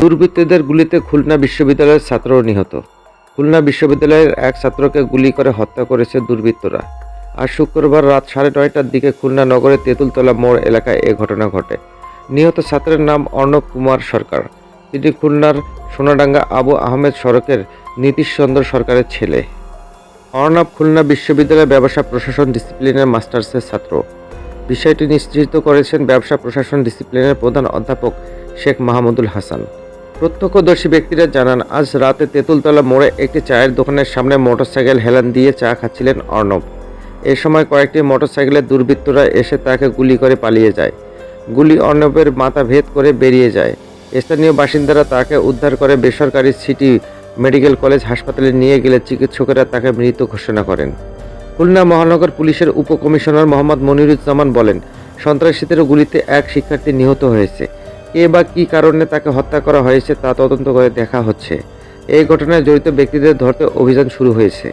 দুর্বৃত্তদের গুলিতে খুলনা বিশ্ববিদ্যালয়ের ছাত্র নিহত। খুলনা বিশ্ববিদ্যালয়ের এক ছাত্রকে গুলি করে হত্যা করেছে দুর্বৃত্তরা। আর শুক্রবার রাত সাড়ে নয়টার দিকে খুলনা নগরের তেঁতুলতলা মোড় এলাকায় এ ঘটনা ঘটে। নিহত ছাত্রের নাম অর্ণব কুমার সরকার। তিনি খুলনার সোনাডাঙ্গা আবু আহমেদ সড়কের নীতিশ চন্দ্র সরকারের ছেলে। অর্ণব খুলনা বিশ্ববিদ্যালয়ের ব্যবসা প্রশাসন ডিসিপ্লিনের মাস্টার্সের ছাত্র। বিষয়টি নিশ্চিত করেছেন ব্যবসা প্রশাসন ডিসিপ্লিনের প্রধান অধ্যাপক শেখ মাহমুদুল হাসান। প্রত্যক্ষদর্শী ব্যক্তিরা জানান, আজ রাতে তেঁতুলতলা মোড়ে একটি চায়ের দোকানের সামনে মোটরসাইকেল হেলান দিয়ে চা খাচ্ছিলেন অর্ণব। এ সময় কয়েকটি মোটরসাইকেলের দুর্বৃত্তরা এসে তাকে গুলি করে পালিয়ে যায়। গুলি অর্ণবের মাথা ভেদ করে বেরিয়ে যায়। স্থানীয় বাসিন্দারা তাকে উদ্ধার করে বেসরকারি সিটি মেডিকেল কলেজ হাসপাতালে নিয়ে গেলে চিকিৎসকেরা তাকে মৃত ঘোষণা করেন। খুলনা মহানগর পুলিশের উপকমিশনার মোহাম্মদ মনিরুজ্জামান বলেন সন্ত্রাসীদের গুলিতে এক শিক্ষার্থী নিহত হয়েছে। কে বা কী কারণে তাকে হত্যা করা হয়েছে তা তদন্ত করে দেখা হচ্ছে। এই ঘটনায় জড়িত ব্যক্তিদের ধরতে অভিযান শুরু হয়েছে।